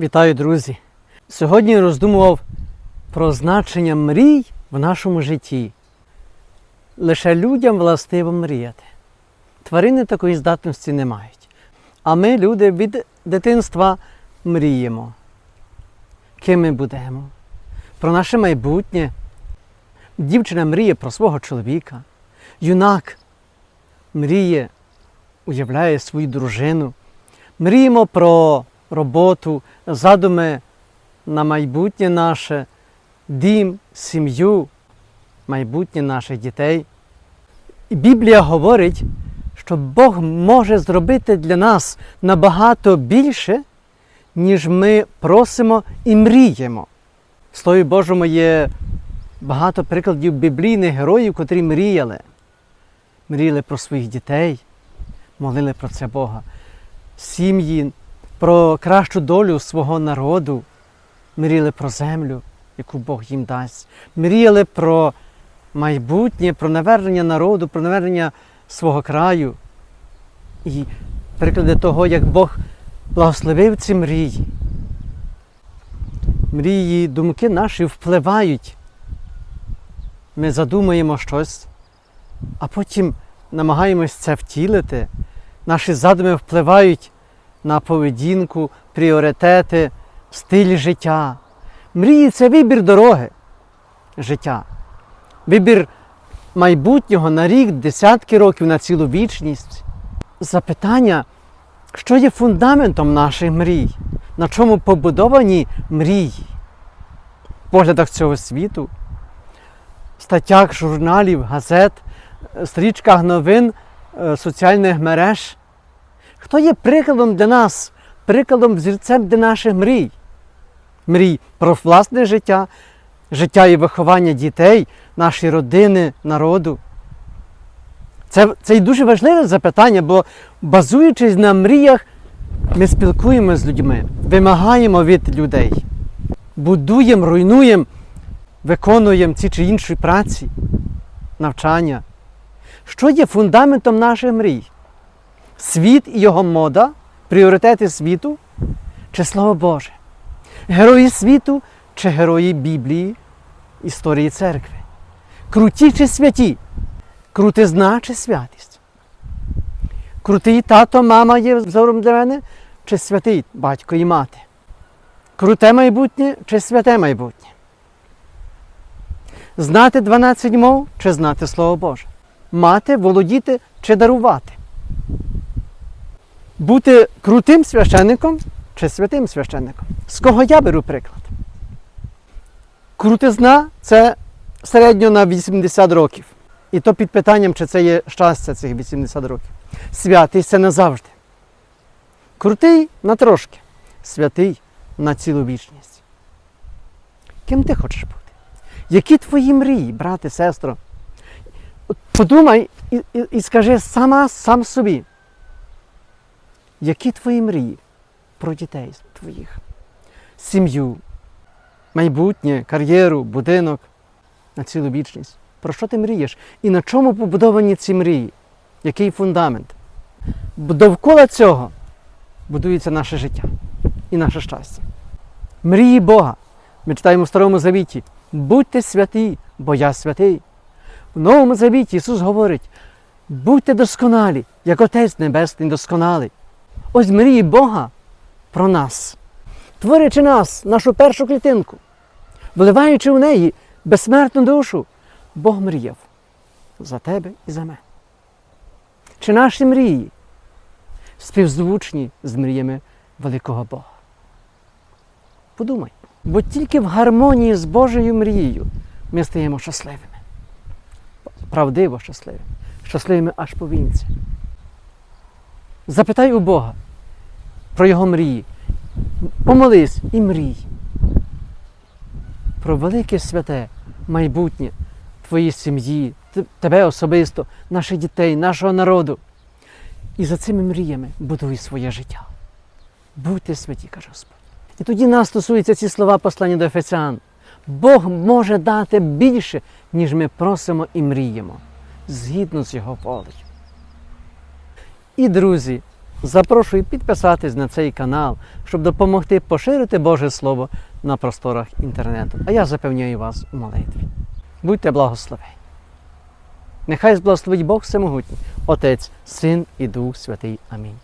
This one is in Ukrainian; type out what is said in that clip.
Вітаю, друзі! Сьогодні роздумував про значення мрій в нашому житті. Лише людям властиво мріяти. Тварини такої здатності не мають. А ми, люди, від дитинства мріємо. Ким ми будемо? Про наше майбутнє. Дівчина мріє про свого чоловіка. Юнак мріє, уявляє свою дружину. Мріємо про роботу, задуми на майбутнє наше, дім, сім'ю, майбутнє наших дітей. І Біблія говорить, що Бог може зробити для нас набагато більше, ніж ми просимо і мріємо. В Слові Божому є багато прикладів біблійних героїв, котрі мріяли. Мріяли про своїх дітей, молили про це Бога, сім'ї, про кращу долю свого народу, мріяли про землю, яку Бог їм дасть, мріяли про майбутнє, про навернення народу, про навернення свого краю. І приклади того, як Бог благословив ці мрії. Мрії, думки наші впливають. Ми задумаємо щось, а потім намагаємось це втілити. Наші задуми впливають на поведінку, пріоритети, стиль життя. Мрії це вибір дороги життя, вибір майбутнього на рік, десятки років, на цілу вічність. Запитання, що є фундаментом наших мрій, на чому побудовані мрії, в поглядах цього світу, статтях журналів, газет, стрічках новин, е, соціальних мереж. Хто є прикладом для нас, прикладом взірцем для наших мрій? Мрій про власне життя, життя і виховання дітей, нашої родини, народу. Це, це і дуже важливе запитання, бо базуючись на мріях, ми спілкуємося з людьми, вимагаємо від людей, будуємо, руйнуємо, виконуємо ці чи інші праці, навчання. Що є фундаментом наших мрій? Світ і його мода, пріоритети світу чи Слово Боже? Герої світу чи герої Біблії, історії церкви? Круті чи святі? Крутизна чи святість? Крутий тато, мама є взором для мене, чи святий батько і мати? Круте майбутнє чи святе майбутнє? Знати 12 мов чи знати Слово Боже? Мати, володіти чи дарувати? Бути крутим священником чи святим священником? З кого я беру приклад? Крутизна це середньо на 80 років. І то під питанням, чи це є щастя цих 80 років. Святий це назавжди. Крутий на трошки, святий на цілу вічність. Ким ти хочеш бути? Які твої мрії, брате, сестро? Подумай і, і, і скажи сама сам собі. Які твої мрії про дітей твоїх? Сім'ю, майбутнє, кар'єру, будинок на цілу вічність. Про що ти мрієш? І на чому побудовані ці мрії? Який фундамент? Довкола цього будується наше життя і наше щастя. Мрії Бога. Ми читаємо в Старому Завіті: будьте святі, бо я святий. В Новому Завіті Ісус говорить: будьте досконалі, як Отець Небесний досконалий. Ось мрії Бога про нас, творячи нас, нашу першу клітинку, вливаючи в неї безсмертну душу, Бог мріяв за тебе і за мене. Чи наші мрії співзвучні з мріями великого Бога? Подумай, бо тільки в гармонії з Божою мрією ми стаємо щасливими, правдиво щасливими, щасливими аж по вінці. Запитай у Бога про Його мрії. Помолись і мрій. Про велике святе майбутнє твоїй сім'ї, тебе особисто, наших дітей, нашого народу. І за цими мріями будуй своє життя. Будьте святі, каже Господь. І тоді нас стосуються ці слова послання до Ефесян. Бог може дати більше, ніж ми просимо і мріємо, згідно з Його волею. І, друзі, Запрошую підписатись на цей канал, щоб допомогти поширити Боже Слово на просторах інтернету. А я запевняю вас у молитві. Будьте благословені. Нехай зблагословить Бог Всемогутній, Отець, Син і Дух Святий. Амінь.